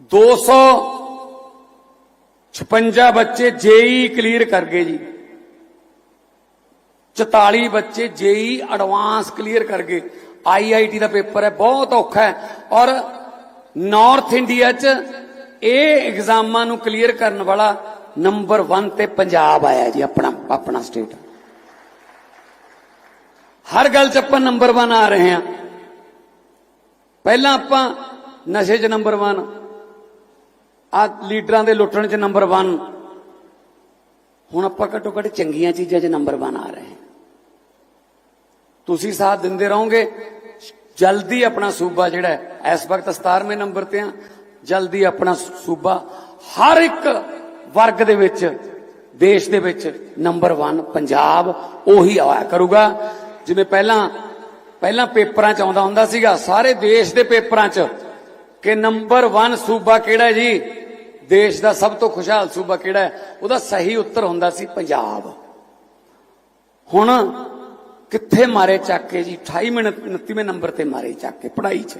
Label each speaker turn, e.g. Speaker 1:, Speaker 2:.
Speaker 1: 256 ਬੱਚੇ ਜੇਈ ਕਲੀਅਰ ਕਰ ਗਏ ਜੀ। 44 ਬੱਚੇ ਜੇਈ ਐਡਵਾਂਸ ਕਲੀਅਰ ਕਰ ਗਏ। ਆਈਆਈਟੀ ਦਾ ਪੇਪਰ ਹੈ, ਬਹੁਤ ਔਖਾ ਹੈ। ਔਰ ਨਾਰਥ ਇੰਡੀਆ 'ਚ ਇਹ ਐਗਜ਼ਾਮਾਂ ਨੂੰ ਕਲੀਅਰ ਕਰਨ ਵਾਲਾ ਨੰਬਰ 1 ਤੇ ਪੰਜਾਬ ਆਇਆ ਜੀ, ਆਪਣਾ ਆਪਣਾ ਸਟੇਟ। ਹਰ ਗੱਲ 'ਚ ਆਪਾਂ ਨੰਬਰ 1 ਆ ਰਹੇ ਹਾਂ। ਪਹਿਲਾਂ ਆਪਾਂ ਨਸ਼ੇ 'ਚ ਨੰਬਰ 1 ਆ ਲੀਡਰਾਂ ਦੇ ਲੁੱਟਣ 'ਚ ਨੰਬਰ 1 ਹੁਣ ਆਪਾਂ ਘੱਟੋ ਘੱਟ ਚੰਗੀਆਂ ਚੀਜ਼ਾਂ 'ਚ ਨੰਬਰ 1 ਆ ਰਹੇ ਹਾਂ। ਤੁਸੀਂ ਸਾਥ ਦਿੰਦੇ ਰਹੋਗੇ। ਜਲਦੀ ਆਪਣਾ ਸੂਬਾ ਜਿਹੜਾ ਇਸ ਵਕਤ 17ਵੇਂ ਨੰਬਰ ਤੇ ਆ ਜਲਦੀ ਆਪਣਾ ਸੂਬਾ ਹਰ ਇੱਕ ਵਰਗ ਦੇ ਵਿੱਚ, ਦੇਸ਼ ਦੇ ਵਿੱਚ ਨੰਬਰ 1 ਪੰਜਾਬ ਉਹੀ ਆਇਆ ਕਰੂਗਾ। ਜਿਵੇਂ ਪਹਿਲਾਂ ਪਹਿਲਾਂ ਪੇਪਰਾਂ 'ਚ ਆਉਂਦਾ ਹੁੰਦਾ ਸੀਗਾ, ਸਾਰੇ ਦੇਸ਼ ਦੇ ਪੇਪਰਾਂ 'ਚ ਕਿ ਨੰਬਰ 1 ਸੂਬਾ ਕਿਹੜਾ ਜੀ? ਦੇਸ਼ ਦਾ ਸਭ ਤੋਂ ਖੁਸ਼ਹਾਲ ਸੂਬਾ ਕਿਹੜਾ ਹੈ? ਉਹਦਾ ਸਹੀ ਉੱਤਰ ਹੁੰਦਾ ਸੀ ਪੰਜਾਬ। ਹੁਣ ਕਿੱਥੇ ਮਾਰੇ ਚੱਕ ਕੇ ਜੀ? 28 ਮਿੰਟ 29ਵੇਂ ਨੰਬਰ ਤੇ ਮਾਰੇ ਚੱਕ ਕੇ, ਪੜ੍ਹਾਈ 'ਚ।